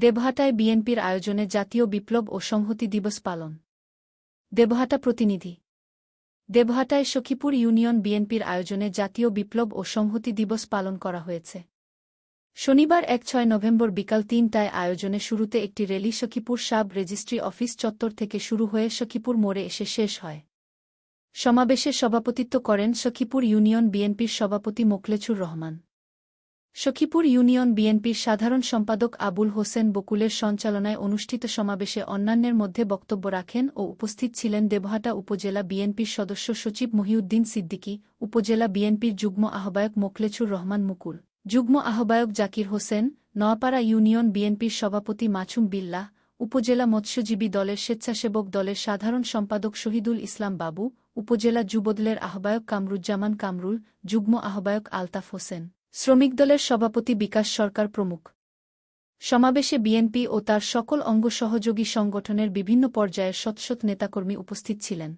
দেবহাটায় বিএনপির আয়োজনে জাতীয় বিপ্লব ও সংহতি দিবস পালন। দেবহাটা প্রতিনিধি। দেবহাটায় সখীপুর ইউনিয়ন বিএনপির আয়োজনে জাতীয় বিপ্লব ও সংহতি দিবস পালন করা হয়েছে। শনিবার এক ছয় নভেম্বর বিকাল তিনটায় আয়োজনে শুরুতে একটি rally Sakhipur sub registry office চত্বর থেকে শুরু হয়ে সখীপুর মোড়ে এসে শেষ হয়। সমাবেশে সভাপতিত্ব করেন সখীপুর ইউনিয়ন বিএনপির সভাপতি মোকলেছুর রহমান। সখীপুর ইউনিয়ন বিএনপির সাধারণ সম্পাদক আবুল হোসেন বকুলের সঞ্চালনায় অনুষ্ঠিত সমাবেশে অন্যান্যের মধ্যে বক্তব্য রাখেন ও উপস্থিত ছিলেন দেবহাটা উপজেলা বিএনপির সদস্য সচিব মহিউদ্দিন সিদ্দিকী, উপজেলা বিএনপির যুগ্ম আহ্বায়ক মোকলেছুর রহমান মুকুল, যুগ্ম আহ্বায়ক জাকির হোসেন, নোয়াপাড়া ইউনিয়ন বিএনপির সভাপতি মাছুম বিল্লাহ, উপজেলা মৎস্যজীবী দলের স্বেচ্ছাসেবক দলের সাধারণ সম্পাদক শহীদুল ইসলাম বাবু, উপজেলা যুবদলের আহ্বায়ক কামরুজ্জামান কামরুল, যুগ্ম আহ্বায়ক আলতাফ হোসেন। শ্রমিক দলের সভাপতি বিকাশ সরকার প্রমুখ। সমাবেশে বিএনপি ও তার সকল অঙ্গ সহযোগী সংগঠনের বিভিন্ন পর্যায়ের শতশত নেতাকর্মী উপস্থিত ছিলেন।